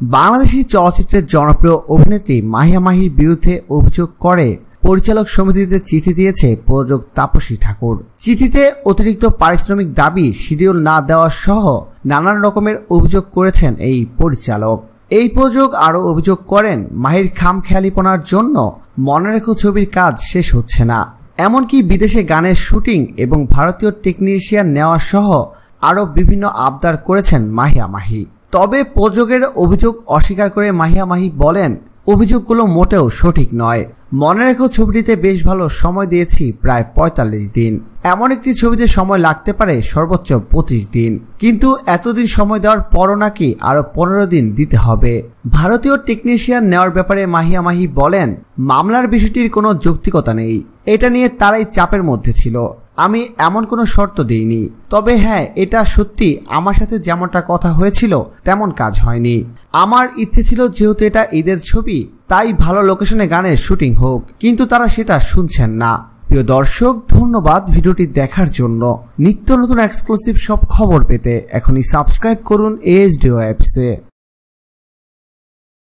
বাংলাদেশি চলচ্চিত্রের জনপ্রিয় অভিনেত্রী মাহিয়া মাহির বিরুদ্ধে অভিযোগ করে, পরিচালক সমিতিতে চিঠি দিয়েছে প্রযোজক তাপসী ঠাকুর। চিঠিতে অতিরিক্ত পারিশ্রমিক দাবি শিডিউল না দেওয়া সহ নানান রকমের অভিযোগ করেছেন এই পরিচালক। এই প্রযোজক আরও অভিযোগ করেন, মাহির খাম খেয়ালিপনার জন্য মনে রেখো ছবির কাজ শেষ হচ্ছে না। এমনকি বিদেশে গানের শুটিং এবং ভারতীয় টেকনিশিয়ান নেওয়া সহ আরও বিভিন্ন আবদার করেছেন মাহিয়া মাহি। তবে প্রযোগের অভিযোগ অস্বীকার করে মাহিয়া মাহি বলেন, অভিযোগগুলো মোটেও সঠিক নয়। মনে রেখো ছবিটিতে বেশ ভালো সময় দিয়েছি প্রায় পঁয়তাল্লিশ দিন। এমন একটি ছবিতে সময় লাগতে পারে সর্বোচ্চ পঁচিশ দিন। কিন্তু এতদিন সময় দেওয়ার পরও নাকি আরও পনেরো দিন দিতে হবে। ভারতীয় টেকনিশিয়ান নেওয়ার ব্যাপারে মাহিয়া মাহি বলেন, মামলার বিষয়টির কোনো যৌক্তিকতা নেই। এটা নিয়ে তারাই চাপের মধ্যে ছিল। আমি এমন কোনো শর্ত দিইনি। তবে হ্যাঁ এটা সত্যি আমার সাথে যেমনটা কথা হয়েছিল, তেমন কাজ হয়নি। আমার ইচ্ছে ছিল যেহেতু এটা ঈদের ছবি, তাই ভালো লোকেশনে গানের শুটিং হোক, কিন্তু তারা সেটা শুনছেন না। প্রিয় দর্শক, ধন্যবাদ ভিডিওটি দেখার জন্য। নিত্য নতুন এক্সক্লুসিভ সব খবর পেতে এখনই সাবস্ক্রাইব করুন এএসডিও অ্যাপসে